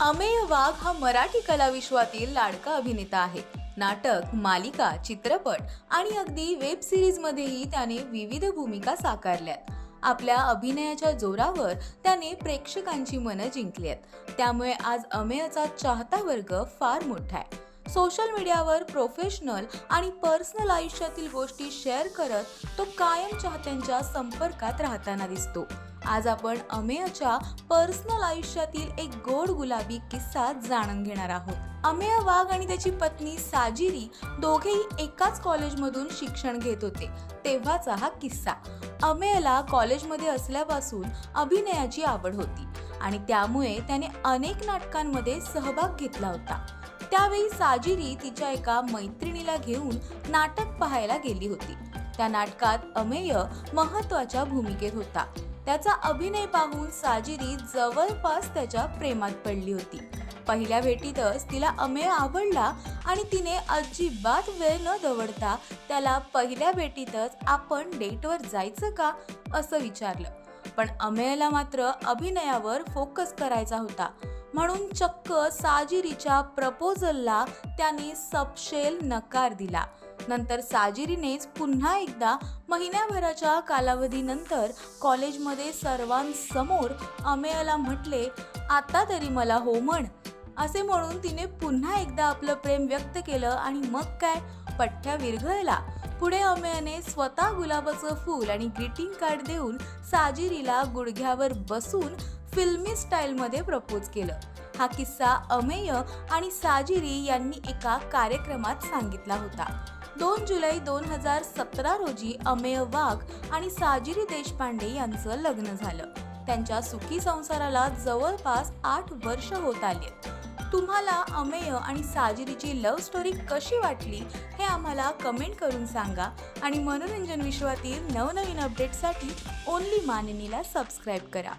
अमेय वाघ हा मराठी कलाविश्वातील लाडका अभिनेता आहे. नाटक मालिका चित्रपट आणि अगदी वेब सिरीजमध्येही त्याने विविध भूमिका साकारल्यात. आपल्या अभिनयाच्या जोरावर त्याने प्रेक्षकांची मनं जिंकली आहेत त्यामुळे आज अमेयचा चाहता वर्ग फार मोठा आहे. सोशल मीडियावर प्रोफेशनल आणि पर्सनल आयुष्यातील गोष्टी शेअर करत तो कायम चाहत्यांच्या संपर्कात राहताना दिसतो. आज आपण अमेयच्या पर्सनल आयुष्यातील एक गोड गुलाबी किस्सा जाणून घेणार आहोत. अमेय वाघ आणि त्याची पत्नी साजिरी दोघेही एकाच कॉलेजमधून शिक्षण घेत होते. तेव्हाचा हा किस्सा. अमेयला कॉलेजमध्ये असल्यापासून अभिनयाची आवड होती आणि त्यामुळे त्याने अनेक नाटकांमध्ये सहभाग घेतला होता. त्यावेळी साजिरी तिच्या एका मैत्रिणीला घेऊन नाटक पाहायला गेली होती. त्या नाटकात अमेय महत्त्वाच्या भूमिकेत होता. त्याचा अभिनय पाहून साजिरी जवळपास त्याच्या प्रेमात पडली होती. पहिल्या भेटीतच तिला अमेय आवडला आणि तिने अजिबात वेळ न दवडता त्याला पहिल्या भेटीतच आपण डेटवर जायचं का असं विचारलं. पण अमेयला मात्र अभिनयावर फोकस करायचा होता. म्हणून चक्क साजिरीच्या प्रपोजलला त्याने सपशेल नकार दिला. नंतर साजिरीनेच पुन्हा एकदा महिन्याभराच्या कालावधीनंतर कॉलेजमध्ये सर्वांसमोर अमेयला म्हटले आता तरी मला हो म्हण. असे म्हणून तिने पुन्हा एकदा आपलं प्रेम व्यक्त केलं आणि मग काय? पठ्ठ्या विरघळला. पुढे अमेयने स्वतः गुलाबाचं फूल आणि ग्रीटिंग कार्ड देऊन साजिरीला गुडघ्यावर बसून फिल्मी स्टाईलमध्ये प्रपोज केलं. हा किस्सा अमेय आणि साजिरी यांनी एका कार्यक्रमात सांगितला होता. दोन जुलै दोन हजार सतरा रोजी अमेय वाघ आणि साजिरी देशपांडे यांचं लग्न झालं. त्यांच्या सुखी संसाराला जवळपास आठ वर्ष होत आली तुम्हाला अमेय आणि साजिरीची लव्ह स्टोरी कशी वाटली हे आम्हाला कमेंट करून सांगा आणि मनोरंजन विश्वातील नवनवीन अपडेटसाठी ओनली मानिनीला सबस्क्राईब करा.